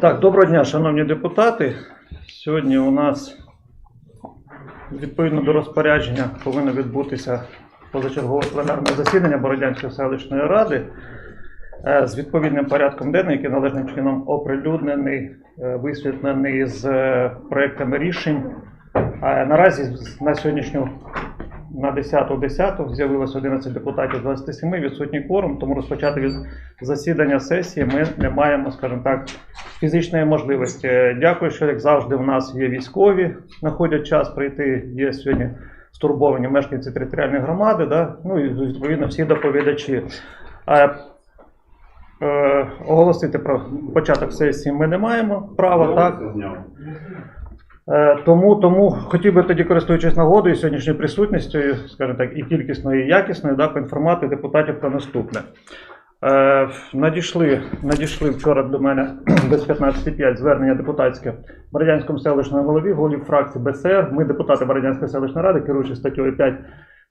Так, доброго дня, шановні депутати. Сьогодні у нас відповідно до розпорядження повинно відбутися позачергове пленарне засідання Бородянської селищної ради е, з відповідним порядком денним, який належним чином оприлюднений, е, висвітлений з е, проектами рішень. Наразі на сьогоднішню на 10.10 з'явилось 11 депутатів з 27, відсутній кворум, тому розпочати від засідання сесії ми не маємо, скажімо так, фізичної можливості. Дякую, що як завжди у нас є військові, знаходять час прийти. Є сьогодні стурбовані мешканці територіальної громади, да? ну і відповідно всі доповідачі. Е, оголосити про початок сесії ми не маємо права, так? Е, Тому, тому хотів би тоді, користуючись нагодою, сьогоднішньою присутністю, скажімо так, і кількісною, і якісною, да, поінформувати депутатів про наступне. Е, надійшли, надійшли вчора до мене без 15.5 звернення депутатське Бородянському селищному голові, голів фракції БСР. Ми, депутати Бородянської селищної ради, керуючи статтєю 5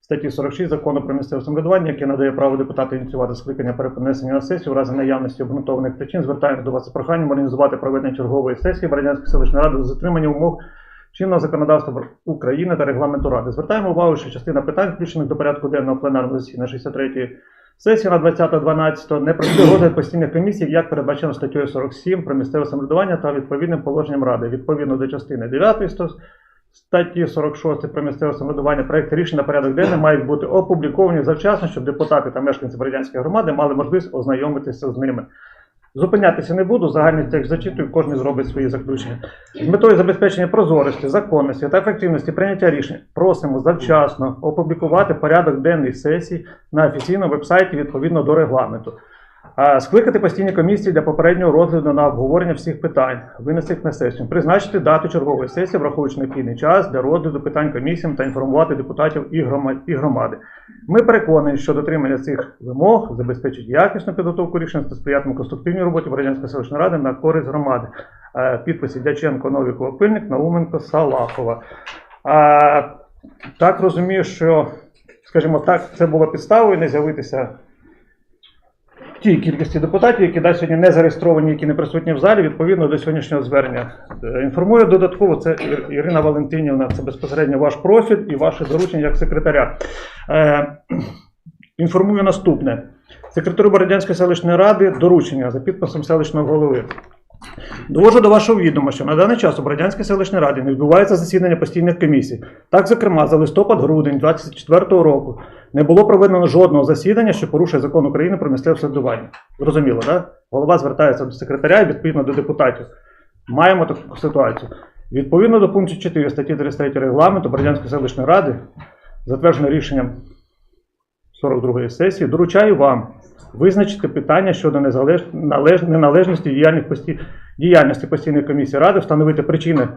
статті 46 закону про місцеве самоврядування, яке надає право депутату ініціювати скликання перенесення на сесію в разі наявності обґрунтованих причин, звертаємося до вас з проханням організувати проведення чергової сесії Бородянської селищної ради з затримання умов чинного законодавства України та регламенту Ради. Звертаємо увагу, що частина питань, включених до порядку денного пленарного засідання 63-ї сесії на 20.12, не пройшли розгляд постійних комісій, як передбачено статтею 47 про місцеве самоврядування та відповідним положенням Ради. Відповідно до частини 9 сто- статті 46 про місцеве самоврядування, проекти рішень на порядок денний мають бути опубліковані завчасно, щоб депутати та мешканці Бородянської громади мали можливість ознайомитися з ними. Зупинятися не буду, загальний текст зачитую, кожен зробить свої заключення. З метою забезпечення прозорості, законності та ефективності прийняття рішень просимо завчасно опублікувати порядок денний сесій на офіційному вебсайті відповідно до регламенту. Скликати постійні комісії для попереднього розгляду на обговорення всіх питань, винести їх на сесію, призначити дату чергової сесії, враховуючи необхідний час для розгляду питань комісіям та інформувати депутатів і громади. Ми переконані, що дотримання цих вимог забезпечить якісну підготовку рішень та сприятиме конструктивній роботі Бородянської селищної ради на користь громади. Е, Підписи Дяченко, Новікова, Пильник, Науменко, Салахова. А, так розумію, що, скажімо так, це було підставою не з'явитися тій кількості депутатів, які да, сьогодні не зареєстровані, які не присутні в залі, відповідно до сьогоднішнього звернення. Е, Інформую додатково, це Ірина Валентинівна, це безпосередньо ваш профіль і ваше доручення як секретаря. Е, інформую наступне. Секретарю Бородянської селищної ради доручення за підписом селищного голови. Довожу до вашого відома, що на даний час у Бородянській селищній раді не відбувається засідання постійних комісій. Так, зокрема, за листопад-грудень 2024 року не було проведено жодного засідання, що порушує закон України про місцеве самоврядування. Зрозуміло, так? Голова звертається до секретаря і відповідно до депутатів. Маємо таку ситуацію. Відповідно до пункту 4 статті 33 регламенту Бородянської селищної ради, затверджено рішенням 42 сесії, доручаю вам визначити питання щодо неналежності діяльних пості... діяльності постійної комісії ради, встановити причини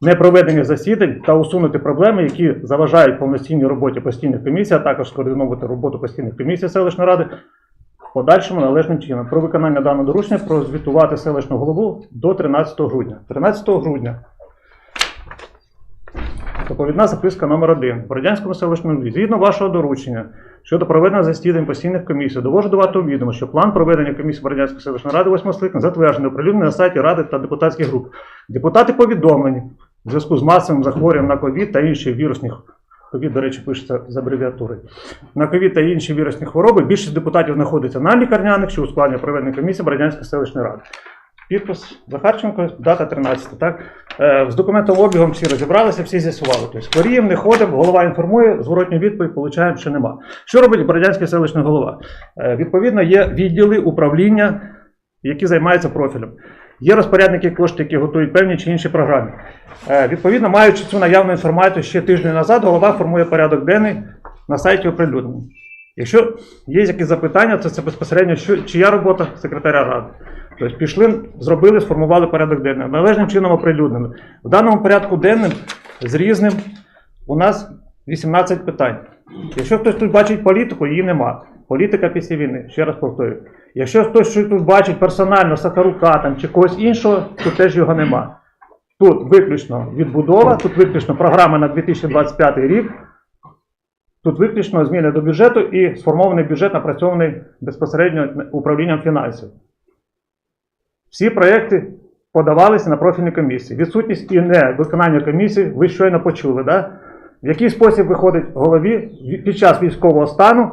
непроведення засідань та усунути проблеми, які заважають повноцінній роботі постійних комісій, а також скоординувати роботу постійних комісій селищної ради подальшому належним чином. Про виконання даного доручення прозвітувати селищного голову до 13 грудня. 13 грудня Доповідна записка номер 1 В Радянському селищному. Згідно вашого доручення щодо проведення засідань постійних комісій, довожу до вашого відома, що план проведення комісії Бородянської селищної ради 8 скликання затверджений, оприлюднений на сайті Ради та депутатських груп. Депутати повідомлені в зв'язку з масовим захворюванням на ковід та інших вірусних ковід, до речі, пишеться з абревіатури. На ковід та інші вірусні хвороби більшість депутатів знаходиться на лікарняних чи у проведення комісії Бородянської селищної ради. Підпис Захарченко, дата 13. Так? Е, з документом обігом всі розібралися, всі з'ясували. Тобто хворіємо, не ходимо, голова інформує, зворотню відповідь получаємо, що нема. Що робить Бородянський селищний голова? Е, відповідно, є відділи управління, які займаються профілем. Є розпорядники коштів, які готують певні чи інші програми. Е, відповідно, маючи цю наявну інформацію ще тиждень назад, голова формує порядок денний на сайті оприлюднений. Якщо є якісь запитання, то це безпосередньо що, чия робота секретаря ради. Тобто пішли, зробили, сформували порядок денний. Належним чином оприлюднили. В даному порядку денним з різним у нас 18 питань. Якщо хтось тут бачить політику, її нема. Політика після війни, ще раз повторюю. Якщо хтось що тут бачить персонально Сахарука там, чи когось іншого, то теж його нема. Тут виключно відбудова, тут виключно програма на 2025 рік, тут виключно зміни до бюджету і сформований бюджет напрацьований безпосередньо управлінням фінансів. Всі проекти подавалися на профільні комісії. Відсутність і не виконання комісії, ви щойно почули, да? в який спосіб виходить голові під час військового стану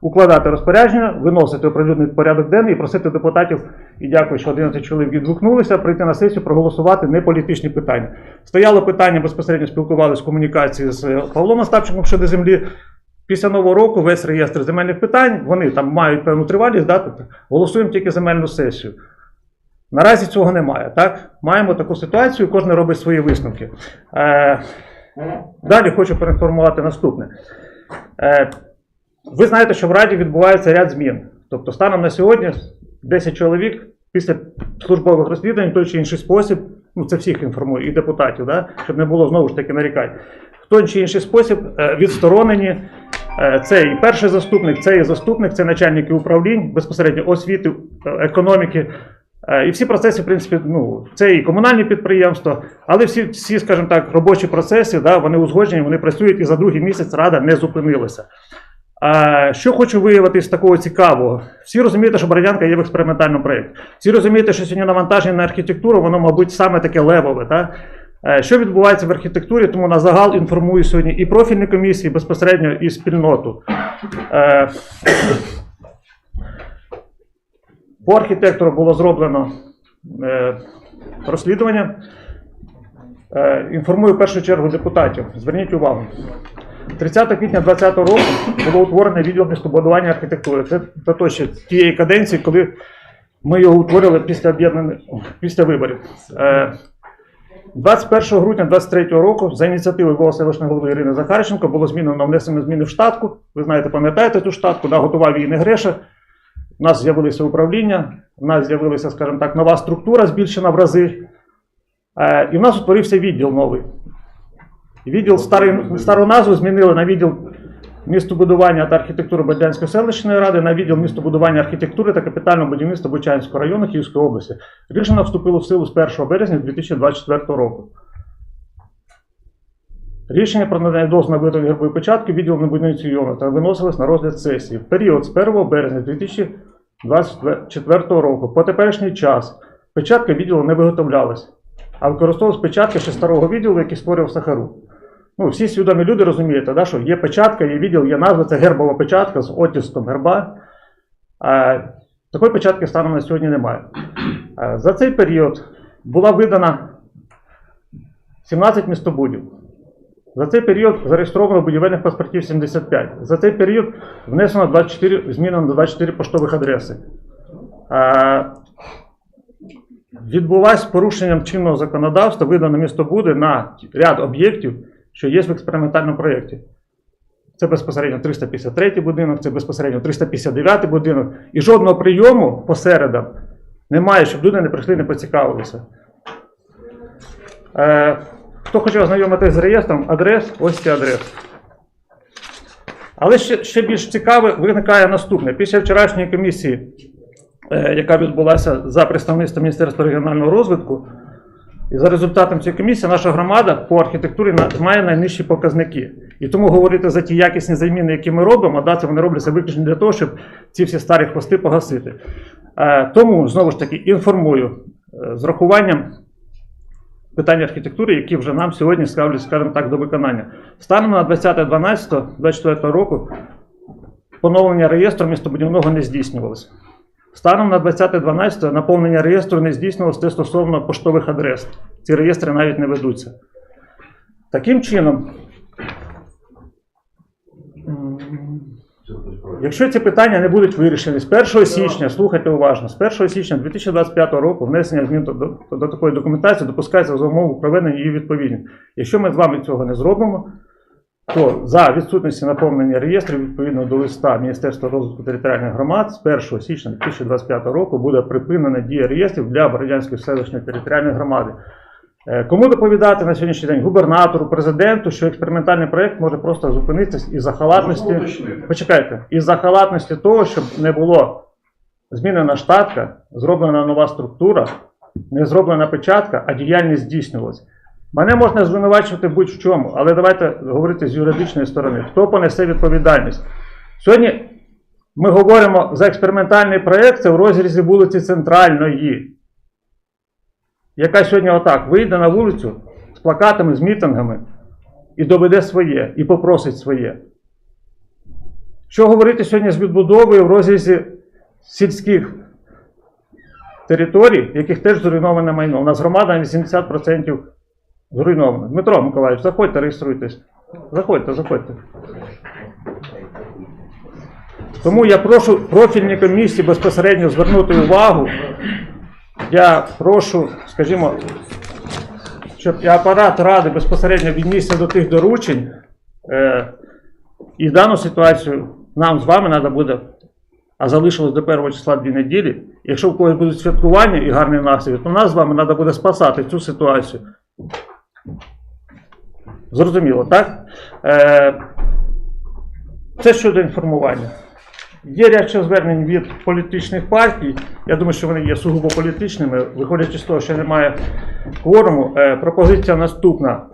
укладати розпорядження, виносити оприлюднений порядок денний і просити депутатів, і дякую, що 11 чоловік відгукнулися, прийти на сесію, проголосувати не політичні питання. Стояло питання, безпосередньо спілкувалися в комунікації з Павлом Остапченком щодо землі. Після нового року весь реєстр земельних питань, вони там мають певну тривалість, да, тобто голосуємо тільки земельну сесію. Наразі цього немає. Так? Маємо таку ситуацію, кожен робить свої висновки. Е, далі хочу проінформувати наступне. Е, ви знаєте, що в Раді відбувається ряд змін. Тобто, станом на сьогодні 10 чоловік після службових розслідувань в той чи інший спосіб, ну це всіх інформує, і депутатів, да, щоб не було знову ж таки нарікань. В той чи інший спосіб е, відсторонені. Е, Це і перший заступник, це і заступник, це начальники управлінь безпосередньо освіти, е, економіки. Е, І всі процеси, в принципі, ну, це і комунальні підприємства, але всі, всі скажімо так, робочі процеси, да, вони узгоджені, вони працюють, і за другий місяць рада не зупинилася. А, що хочу виявити з такого цікавого? Всі розумієте, що Бородянка є в експериментальному проєкті. Всі розумієте, що сьогодні навантаження на архітектуру, воно, мабуть, саме таке левове. Та? Е, Що відбувається в архітектурі, тому на загал інформую сьогодні і профільні комісії, безпосередньо і спільноту. По архітектору було зроблено е, розслідування. Е, Інформую в першу чергу депутатів. Зверніть увагу. 30 квітня 2020 року було утворене відділ містобудування архітектури. Це, ще тієї каденції, коли ми його утворили після об'єднаних після виборів. Е, 21 грудня 2023 року за ініціативою голови селищної голови Ірини Захарченко було змінено внесено зміни в штатку. Ви знаєте, пам'ятаєте цю штатку, да, готував її не Греша. У нас з'явилися управління, у нас з'явилася, скажімо так, нова структура, збільшена в рази. Е, і в нас утворився відділ новий. Відділ старий, стару назву змінили на відділ містобудування та архітектури Бодянської селищної ради, на відділ містобудування архітектури та капітального будівництва Бучанського району Київської області. Рішення вступило в силу з 1 березня 2024 року. Рішення про надання дозволу на виготовлення гербової печатки відділу на будівництві та виносилось на розгляд сесії. В період з 1 березня 2024 року по теперішній час печатка відділу не виготовлялась, а використовувалась печатка ще старого відділу, який створював Сахару. Ну, всі свідомі люди розумієте, да, що є печатка, є відділ, є назва, це гербова печатка з оттиском герба. А, такої печатки станом на сьогодні немає. А, за цей період була видана 17 містобудів. За цей період зареєстровано будівельних паспортів 75. За цей період внесено 24, змінено 24 поштових адреси. А, відбулась порушенням чинного законодавства, видано містобуди на ряд об'єктів, що є в експериментальному проєкті. Це безпосередньо 353 будинок, це безпосередньо 359 будинок. І жодного прийому по середам немає, щоб люди не прийшли, не поцікавилися. Е, хто хоче ознайомитися з реєстром адрес, ось ці адреси. Але ще, ще більш цікаве виникає наступне. Після вчорашньої комісії, е, яка відбулася за представництвом Міністерства регіонального розвитку, і за результатом цієї комісії наша громада по архітектурі має найнижчі показники. І тому говорити за ті якісні заміни, які ми робимо, да, це вони робляться виключно для того, щоб ці всі старі хвости погасити. Е, тому, знову ж таки, інформую е, з рахуванням питань архітектури, які вже нам сьогодні ставлять, скажімо так, до виконання. Станом на 20.12.24 року поновлення реєстру містобудівного не здійснювалося. Станом на 20.12 наповнення реєстру не здійснювалося стосовно поштових адрес. Ці реєстри навіть не ведуться. Таким чином, якщо ці питання не будуть вирішені з 1 січня, слухайте уважно, з 1 січня 2025 року внесення змін до, до, до такої документації допускається за умови проведення її відповідно. Якщо ми з вами цього не зробимо, то за відсутності наповнення реєстрів відповідно до листа Міністерства розвитку територіальних громад з 1 січня 2025 року буде припинена дія реєстрів для Бородянської селищної територіальної громади. Е, Кому доповідати на сьогоднішній день? Губернатору, президенту, що експериментальний проєкт може просто зупинитися із-за халатності. Почекайте, із-за халатності того, щоб не було змінена штатка, зроблена нова структура, не зроблена печатка, а діяльність здійснювалася. Мене можна звинувачувати будь-в чому, але давайте говорити з юридичної сторони. Хто понесе відповідальність? Сьогодні ми говоримо за експериментальний проєкт, це в розрізі вулиці Центральної. Яка сьогодні отак вийде на вулицю з плакатами, з мітингами і доведе своє, і попросить своє. Що говорити сьогодні з відбудовою в розрізі сільських територій, яких теж зруйноване майно? У нас громада на 80% зруйнована. Дмитро Миколаївич, заходьте, реєструйтесь. Заходьте, заходьте. Тому я прошу профільні комісії безпосередньо звернути увагу. Я прошу, скажімо, щоб і апарат ради безпосередньо віднісся до тих доручень. Е, і дану ситуацію нам з вами треба буде, а залишилось до 1 числа дві неділі. Якщо в когось будуть святкування і гарний настрій, то нас з вами треба буде спасати цю ситуацію. Зрозуміло, так? Е, це щодо інформування. Є ряд ще звернень від політичних партій. Я думаю, що вони є сугубо політичними. Виходячи з того, що немає кворуму, е, пропозиція наступна.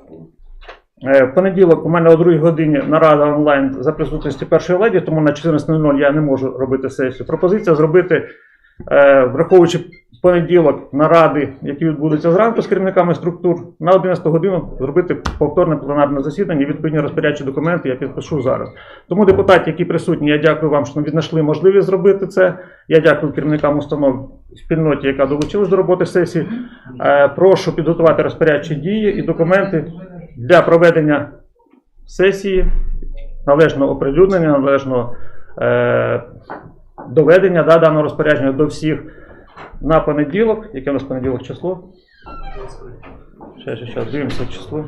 Е, В понеділок у мене о 2 годині нарада онлайн за присутності першої леді, тому на 14.00 я не можу робити сесію. Пропозиція зробити, е, враховуючи понеділок наради, які відбудуться зранку з керівниками структур, на 11 годину зробити повторне пленарне засідання відповідні розпорядчі документи я підпишу зараз. Тому депутати, які присутні, я дякую вам, що віднайшли можливість зробити це. Я дякую керівникам установ спільноті, яка долучилась до роботи сесії. Е, Прошу підготувати розпорядчі дії і документи для проведення сесії, належного оприлюднення, належного е, доведення да, даного розпорядження до всіх на понеділок. Яке у нас понеділок число? Ще, ще, ще, дивимося число.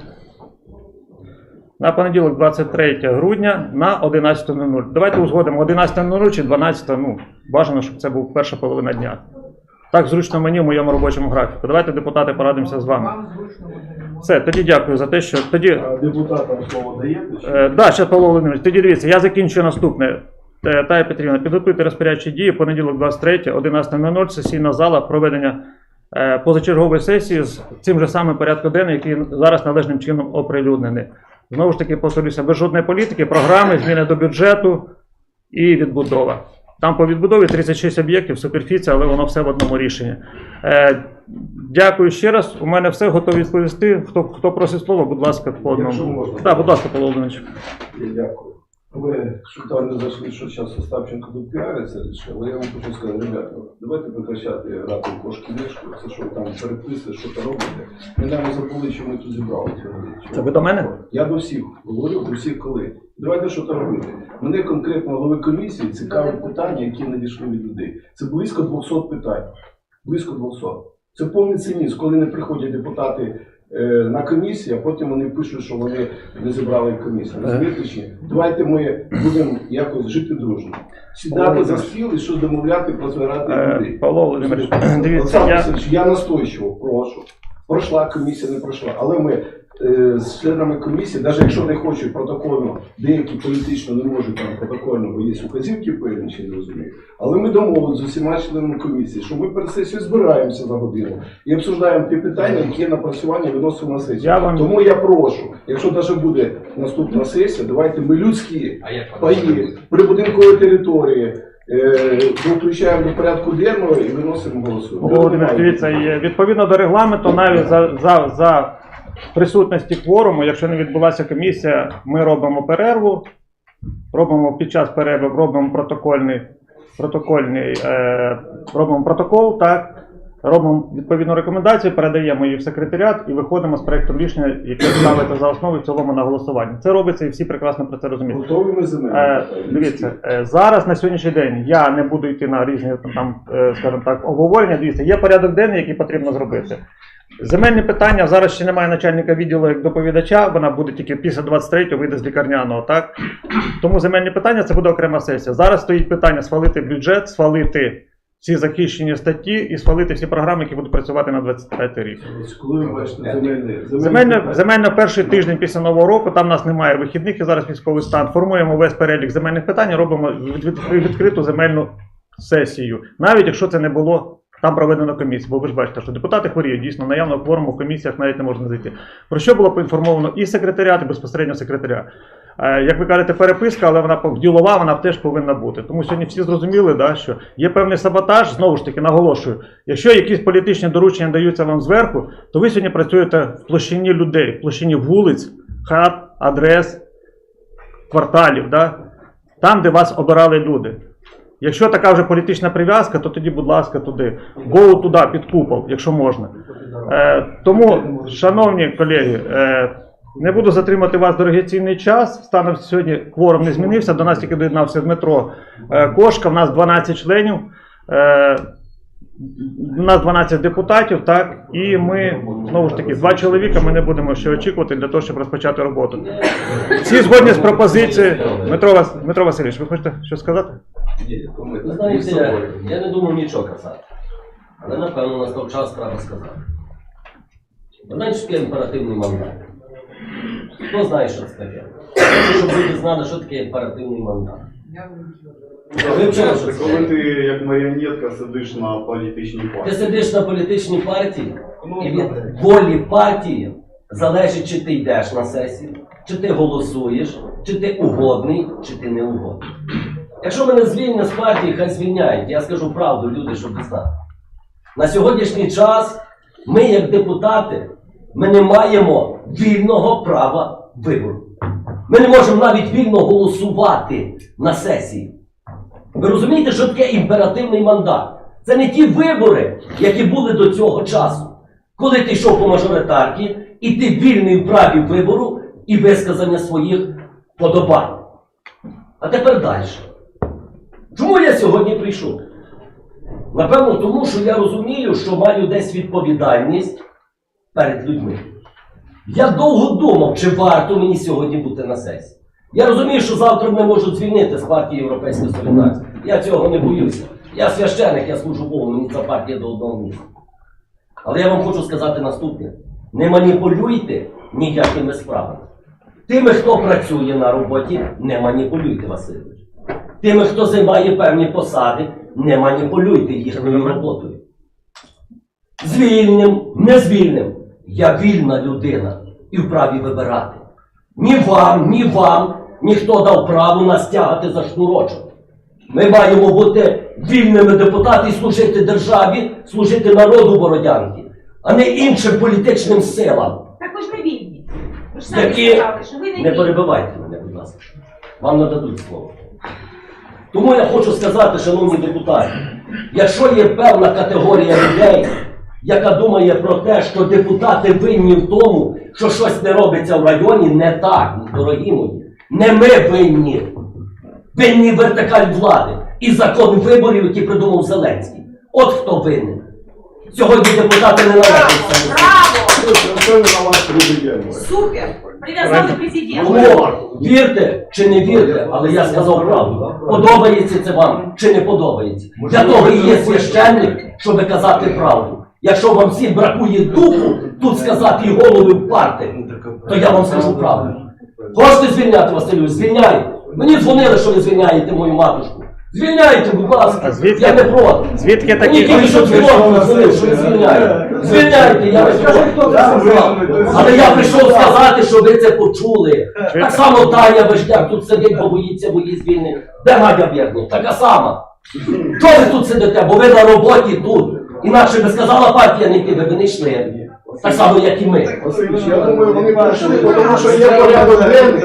На понеділок, 23 грудня на 11.00. Давайте узгодимо 11.00 чи 12.00. Ну, бажано, щоб це був перша половина дня. Так зручно мені в моєму робочому графіку. Давайте, депутати, порадимося з вами. Все, тоді дякую за те, що тоді. Депутатам слово даєте? чи? Е, ще Павло Володимирович, тоді дивіться, я закінчую наступне. Е, Тая Петрівна, підготуйте розпорядчі дії, понеділок 23, 11.00, сесійна зала, проведення е, позачергової сесії з цим же самим порядком денним, який зараз належним чином оприлюднений. Знову ж таки, повторюся, без жодної політики, програми, зміни до бюджету і відбудова. Там по відбудові 36 об'єктів, суперфіція, але воно все в одному рішенні. Е, дякую ще раз. У мене все готові відповісти. Хто, хто просить слово, будь ласка, по одному. Так, будь ласка, Павло Володимирович. Дякую. Ви шутально зайшли, що зараз Остапченко тут піариться, але я вам хочу сказати, ребята, давайте прекращати грати в кошки мішку, це що там переписуєте, що то робите. Ми навіть забули, що ми тут зібралися. Це ви до мене? Я до всіх говорю, до всіх коли. Давайте що то робити. Мене конкретно голови комісії цікавить питання, які надійшли від людей. Це близько 200 питань. Близько 200. Це повний цинізм, коли не приходять депутати на комісії, а потім вони пишуть, що вони не зібрали комісію. Розумієте чи? Давайте ми будемо якось жити дружно. Сідати за стіл і що домовляти про збирати Е, людей. Павло Володимирович, дивіться, Олександр я, Васильович, я настойчиво прошу. Пройшла комісія, не пройшла. Але ми е, з членами комісії, навіть якщо не хочуть протокольно, деякі політично не можуть там протокольно, бо є указівки певні, чи не розумію. Але ми домовилися з усіма членами комісії, що ми перед сесією збираємося за годину і обсуждаємо ті питання, які напрацювання виносимо на сесію. Я вам- Тому я прошу, якщо навіть буде наступна сесія, давайте ми людські паї, прибудинкової території. Е, Ми включаємо до порядку денного і виносимо голосування. Дивіться, і відповідно до регламенту, навіть за, за, за присутності кворуму, якщо не відбулася комісія, ми робимо перерву, робимо під час перерви, робимо протокольний, протокольний е, робимо протокол, так, робимо відповідну рекомендацію, передаємо її в секретаріат і виходимо з проектом рішення, яке ставиться за основу і в цілому на голосування. Це робиться і всі прекрасно про це розуміють. Готові ми земельні Е, дивіться, е, зараз на сьогоднішній день я не буду йти на різні там, е, скажімо так, обговорення. Дивіться, є порядок денний, який потрібно зробити. Земельні питання зараз ще немає начальника відділу як доповідача, вона буде тільки після 23-го вийде з лікарняного, так? Тому земельні питання це буде окрема сесія. Зараз стоїть питання схвалити бюджет, схвалити всі захищені статті і схвалити всі програми, які будуть працювати на 23 рік. Коли ви бачите перший тиждень після нового року, там нас немає вихідних і зараз військовий стан. Формуємо весь перелік земельних питань, робимо від- від- відкриту земельну сесію, навіть якщо це не було там проведено комісію. Бо ви ж бачите, що депутати хворіють, дійсно наявно кворуму в комісіях навіть не можна зайти. Про що було поінформовано і секретаріат, і безпосередньо секретаря. Е, Як ви кажете, переписка, але вона ділова, вона теж повинна бути. Тому сьогодні всі зрозуміли, да, що є певний саботаж, знову ж таки, наголошую. Якщо якісь політичні доручення даються вам зверху, то ви сьогодні працюєте в площині людей, в площині вулиць, хат, адрес, кварталів, да? там, де вас обирали люди. Якщо така вже політична прив'язка, то тоді, будь ласка, туди. Гоу туди, під купол, якщо можна. Е, тому, шановні колеги, е, не буду затримати вас дорогоцінний час. Станом сьогодні кворум не змінився. До нас тільки доєднався Дмитро е, Кошка. У нас 12 членів. Е, у нас 12 депутатів, так, і ми знову ж таки два чоловіка. Ми не будемо ще очікувати для того, щоб розпочати роботу. Всі згодні з пропозицією. Дмитро, Вас- Дмитро Васильович, ви хочете щось сказати? Ви знаєте, я не думав нічого казати. Але напевно настав час треба сказати. Що таке імперативний мандат? Хто знає, що це таке? Хочу, щоб люди знали, що таке імперативний мандат. Ви вчора що Це коли ти як маріонетка сидиш на політичній Ти партії. сидиш на політичній партії, і від волі партії залежить, чи ти йдеш на сесію, чи ти голосуєш, чи ти угодний, чи ти не угодний. Якщо мене звільнять з партії, хай звільняють. Я скажу правду, люди, щоб ви знали. На сьогоднішній час ми, як депутати, ми не маємо вільного права вибору. Ми не можемо навіть вільно голосувати на сесії. Ви розумієте, що таке імперативний мандат? Це не ті вибори, які були до цього часу, коли ти йшов по мажоритарці, і ти вільний в праві вибору і висказання своїх подобань. А тепер далі. Чому я сьогодні прийшов? Напевно, тому що я розумію, що маю десь відповідальність перед людьми. Я довго думав, чи варто мені сьогодні бути на сесії. Я розумію, що завтра мене можуть звільнити з партії Європейської солідарності. Я цього не боюся. Я священик, я служу Богу, мені ця партія до одного місця. Але я вам хочу сказати наступне: не маніпулюйте ніякими справами. Тими, хто працює на роботі, не маніпулюйте, Васильович. Тими, хто займає певні посади, не маніпулюйте їхньою роботою. Звільним, не звільним. Я вільна людина і вправі вибирати. Ні вам, ні вам ніхто дав право нас тягати за шнурочок. Ми маємо бути вільними депутати і служити державі, служити народу Бородянки, а не іншим політичним силам. Так ви не вільні. Ви ж самі Які сказали, що ви не не перебивайте мене, будь ласка. Вам нададуть слово. Тому я хочу сказати, шановні депутати, якщо є певна категорія людей, яка думає про те, що депутати винні в тому, що щось не робиться в районі, не так, дорогі мої. Не ми винні. Винні вертикаль влади і закон виборів, який придумав Зеленський. От хто винен. Сьогодні депутати не належать цьому. Браво! Це на вас президент. Супер! Прив'язали президента. Вірте чи не вірте, але я сказав правду. Подобається це вам чи не подобається. Для того і є священник, щоб казати правду. Якщо вам всім бракує духу тут сказати і голови впарти, то я вам скажу правду. Хочете звільняти Василю? Звільняйте. Мені дзвонили, що ви звільняєте мою матушку. Звільняйте, будь ласка. Звідки- Я не проти. Звідки Мені такі? тільки що дзвонив, що ви звільняєте. Звільняйте, я не проти. Але я прийшов сказати, що ви це почули. Так само Таня Вишняк тут сидить, бо боїться мої звільнення. Де Надя Бєрник? Така сама. Чого ви тут сидите? Бо ви на роботі тут. Інакше би сказала партія не йти, ви не йшли. Так само, як і ми. Я думаю, вони прийшли, тому що є порядок денний.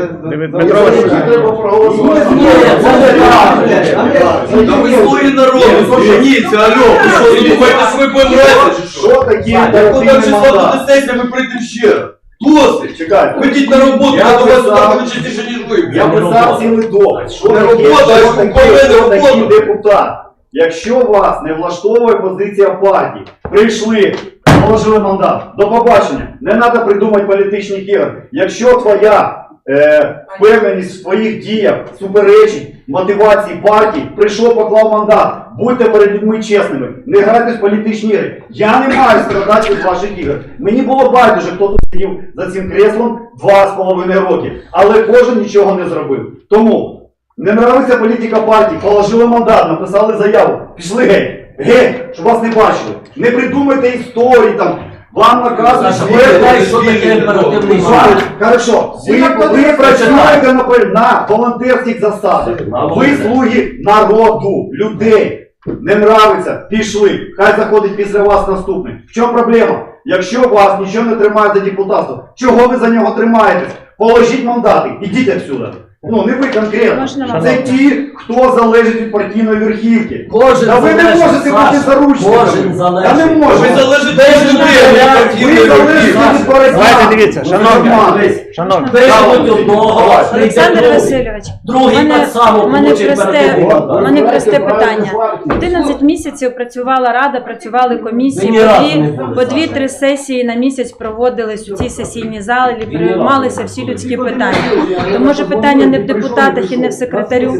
Дмитро Васильович. треба проголосувати. Ні, це не так. Там який- історії народу, зверніться, алло, ви що, ви думаєте, що ви помрете, що? Що таке Як подав імперативний числа мандат? буде сесія, ми прийдемо ще раз. Досить! Чекайте. Ходіть на роботу, Я до вас буду частіше, ніж ви. Я писав цілий допис. Що Не робота, а мене роботу. депутат? Якщо вас не влаштовує позиція партії, прийшли, положили мандат. До побачення. Не треба придумати політичних ігор. Якщо твоя е, впевненість в своїх діях суперечить мотивації партії, прийшов, поклав мандат. Будьте перед людьми чесними, не грайте в політичні ігри. Я не маю страдати від ваших ігор. Мені було байдуже, хто тут сидів за цим креслом два з половиною роки, але кожен нічого не зробив. Тому не нравиться політика партії, положили мандат, написали заяву, пішли геть. Геть, щоб вас не бачили. Не придумайте історії там, Вам наказують ви- що таке оперативний Вам- Хорошо, ви, ви працюєте на, на волонтерських засадах. Ви слуги народу, людей. Не нравиться, пішли. Хай заходить після вас наступний. В чому проблема? Якщо вас нічого не тримає за депутатство, чого ви за нього тримаєтесь? Положіть мандати, ідіть отсюда. Ну, не ви конкретно. Можна? Це ті, хто залежить від партійної верхівки. Кожен Та ви не залежить, можете бути заручниками. Кожен залежить. Та не Ви можете. залежите від людей, а не Ви партійної залежите від боротьби. Давайте дивіться, шановні, Мусульмани. шановні. Одного, Олександр Васильович, другий мене- так само у мене просте- у мене просте питання. 11 місяців працювала рада, працювали комісії, Ви ні разу по не дві, по Саша. дві-три сесії на місяць проводились у цій сесійній залі, приймалися всі людські питання. То може питання не в депутатах і не в секретарю?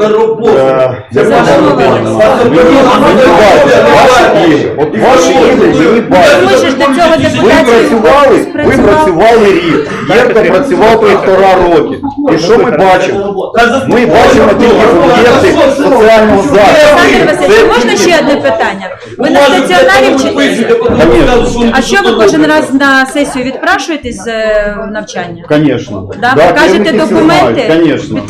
На роботу. Це ваші ви хочеш до цього Ви депутатів працювали, ви працювали рік. Я працював півтора роки. І що ми бачимо? Ми бачимо тільки об'єкти соціального Олександр захисту. Васильович, можна ще одне питання? Ви на стаціонарі вчитеся? А що ви кожен раз на сесію відпрашуєтесь з е, навчання? Конечно. Да? Покажете керівники всі документи? Конечно.